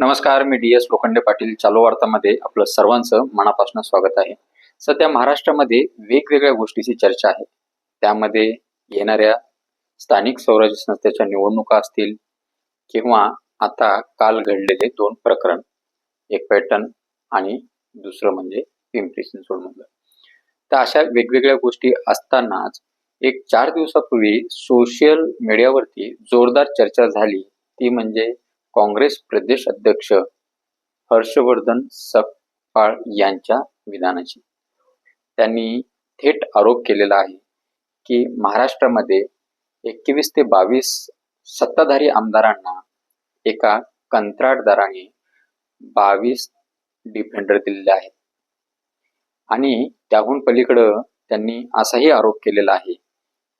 नमस्कार मी D S Lokhande Patil चालू वार्तामध्ये आपलं सर्वांचं मनापासून स्वागत आहे. सध्या महाराष्ट्रामध्ये वेगवेगळ्या गोष्टीची चर्चा आहे. त्यामध्ये येणाऱ्या स्थानिक स्वराज्य संस्थेच्या निवडणुका असतील किंवा आता काल घडलेले दोन प्रकरण एक पॅटर्न आणि दुसरं म्हणजे पिंपरी चिंचवडमधलं तर अशा वेगवेगळ्या गोष्टी असतानाच एक चार दिवसापूर्वी सोशल मीडियावरती जोरदार चर्चा झाली. ती म्हणजे काँग्रेस प्रदेश अध्यक्ष हर्षवर्धन सकपाळ यांच्या विधानाची त्यांनी थेट आरोप केलेला आहे की महाराष्ट्रामध्ये एकवीस ते बावीस सत्ताधारी आमदारांना एका कंत्राटदाराने बावीस डिफेंडर दिलेले आहेत. आणि त्याहून पलीकडं त्यांनी असाही आरोप केलेला आहे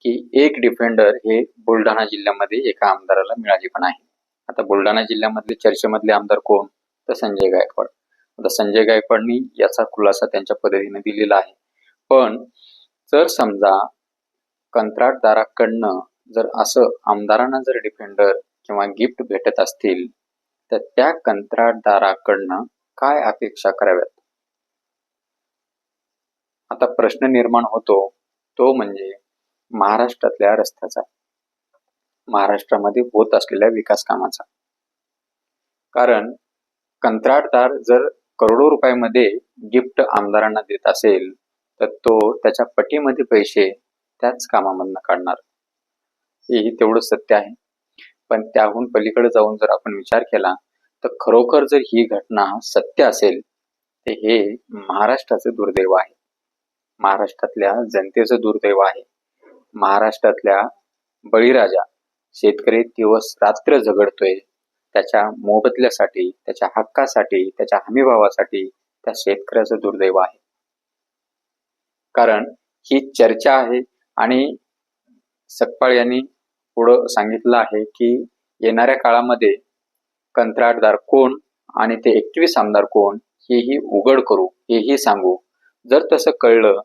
की एक डिफेंडर हे बुलढाणा जिल्ह्यामध्ये एका आमदाराला मिळाले पण आहे. आता बुलढाणा जिल्ह्यामधले चर्चेमधले आमदार कोण? तर संजय गायकवाड. आता संजय गायकवाडनी याचा खुलासा त्यांच्या पद्धतीने दिलेला आहे. पण जर समजा कंत्राटदाराकडनं जर असं आमदारांना जर डिफेंडर किंवा गिफ्ट भेटत असतील तर त्या कंत्राटदाराकडनं काय अपेक्षा कराव्यात? आता प्रश्न निर्माण होतो तो म्हणजे महाराष्ट्रातल्या रस्त्याचा. महाराष्ट्रामध्ये होत असलेल्या विकास कामाचा. कारण कंत्राटदार जर करोडो रुपयामध्ये गिफ्ट आमदारांना देत असेल तर तो त्याच्या पटीमध्ये पैसे त्याच कामामधनं काढणार. हेही तेवढं सत्य आहे. पण त्याहून पलीकडे जाऊन जर आपण विचार केला तर खरोखर जर ही घटना सत्य असेल तर हे महाराष्ट्राचं दुर्दैव आहे. महाराष्ट्रातल्या जनतेचं दुर्दैव आहे. महाराष्ट्रातल्या बळीराजा शेतकरी दिवस रात्र झगडतोय. त्याच्या मोबदल्यासाठी त्याच्या हक्कासाठी त्याच्या हमीभावासाठी त्या शेतकऱ्याचं दुर्दैव आहे. कारण ही चर्चा आहे आणि सकपाळ यांनी पुढं सांगितलं आहे की येणाऱ्या काळामध्ये कंत्राटदार कोण आणि ते एकवीस आमदार कोण हेही उघड करू हेही सांगू. जर तसं कळलं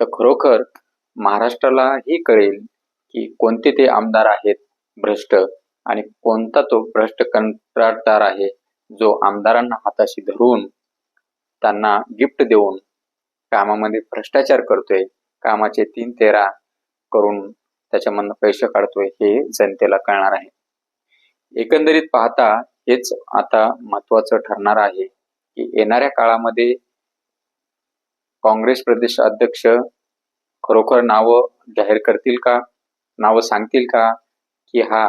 तर खरोखर महाराष्ट्रालाही कळेल की कोणते ते आमदार आहेत भ्रष्ट आणि कोणता तो भ्रष्ट कंत्राटदार आहे जो आमदारांना हाताशी धरून त्यांना गिफ्ट देऊन कामामध्ये भ्रष्टाचार करतोय कामाचे तीन तेरा करून त्याच्यामधनं पैसे काढतोय हे जनतेला कळणार आहे. एकंदरीत पाहता हेच आता महत्वाचं ठरणार आहे की येणाऱ्या काळामध्ये काँग्रेस प्रदेश अध्यक्ष खरोखर नावं जाहीर करतील का? नावं सांगतील का? की हा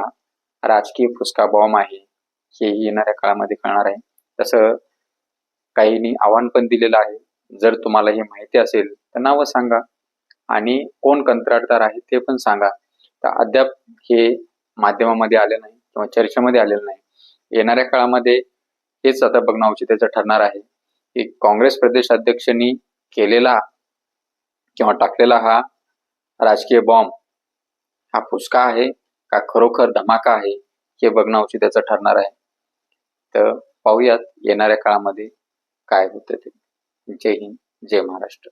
राजकीय फुसका बॉम्ब आहे हे येणाऱ्या काळामध्ये कळणार आहे. तसं काहींनी आव्हान पण दिलेलं आहे. जर तुम्हाला हे माहिती असेल तर नावं सांगा. आणि कोण कंत्राटदार आहे ते पण सांगा. तर अद्याप हे माध्यमामध्ये आले नाही किंवा चर्चेमध्ये आलेलं नाही. येणाऱ्या काळामध्ये हेच आता बघणं औचित्याचं ठरणार आहे. की काँग्रेस प्रदेश अध्यक्षांनी केलेला किंवा टाकलेला हा राजकीय बॉम्ब हा फुसका आहे का खरोखर धमाका आहे हे बघणं औषधाचं ठरणार आहे. तर पाहूयात येणाऱ्या काळामध्ये काय होतं ते. जय हिंद जय महाराष्ट्र.